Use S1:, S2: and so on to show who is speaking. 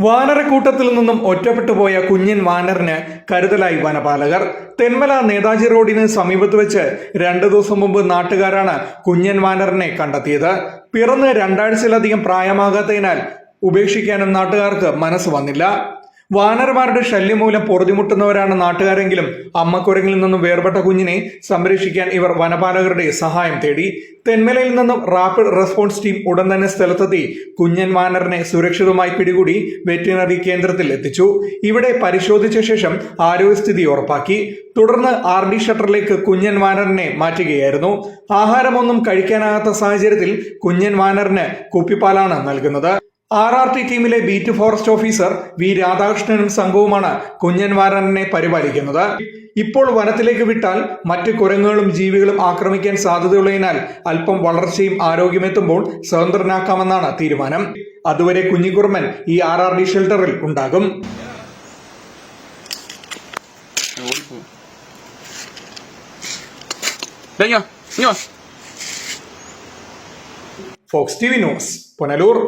S1: വാനരക്കൂട്ടത്തിൽ നിന്നും ഒറ്റപ്പെട്ടു പോയ കുഞ്ഞൻ വാനറിന് കരുതലായി വനപാലകർ. തെന്മല നേതാജി റോഡിന് സമീപത്ത് വെച്ച് രണ്ടു ദിവസം മുമ്പ് നാട്ടുകാരാണ് കുഞ്ഞൻ വാനറിനെ കണ്ടെത്തിയത്. പിറന്ന് രണ്ടാഴ്ചയിലധികം പ്രായമാകാത്തതിനാൽ ഉപേക്ഷിക്കാനും നാട്ടുകാർക്ക് മനസ്സ് വന്നില്ല. വാനർമാരുടെ ശല്യം മൂലം പൊറുതിമുട്ടുന്നവരാണ് നാട്ടുകാരെങ്കിലും അമ്മക്കുരങ്ങിൽ നിന്നും വേർപെട്ട കുഞ്ഞിനെ സംരക്ഷിക്കാൻ ഇവർ വനപാലകരുടെ സഹായം തേടി. തെന്മലയിൽ നിന്നും റാപ്പിഡ് റെസ്പോൺസ് ടീം ഉടൻ തന്നെ സ്ഥലത്തെത്തി. കുഞ്ഞൻ വാനറിനെ സുരക്ഷിതമായി പിടികൂടി വെറ്റിനറി കേന്ദ്രത്തിൽ എത്തിച്ചു. ഇവിടെ പരിശോധിച്ച ശേഷം ആരോഗ്യസ്ഥിതി ഉറപ്പാക്കി. തുടർന്ന് ആർ ഡി ഷട്ടറിലേക്ക് കുഞ്ഞൻ വാനറിനെ മാറ്റുകയായിരുന്നു. ആഹാരമൊന്നും കഴിക്കാനാകാത്ത സാഹചര്യത്തിൽ കുഞ്ഞൻ വാനറിന് കുപ്പിപ്പാലാണ് നൽകുന്നത്. ആർ ആർ ടി ടീമിലെ ബീറ്റ് ഫോറസ്റ്റ് ഓഫീസർ വി രാധാകൃഷ്ണനും സംഘവുമാണ് കുഞ്ഞൻ വാനറിനെ പരിപാലിക്കുന്നത്. ഇപ്പോൾ വനത്തിലേക്ക് വിട്ടാൽ മറ്റ് കുരങ്ങുകളും ജീവികളും ആക്രമിക്കാൻ സാധ്യതയുള്ളതിനാൽ അല്പം വളർച്ചയും ആരോഗ്യമെത്തുമ്പോൾ സ്വതന്ത്രനാക്കാമെന്നാണ് തീരുമാനം. അതുവരെ കുഞ്ഞിക്കുറുമൻ ഈ ആർ ആർ ഡി ഷെൽട്ടറിൽ ഉണ്ടാകും. Fox T V news Punalur.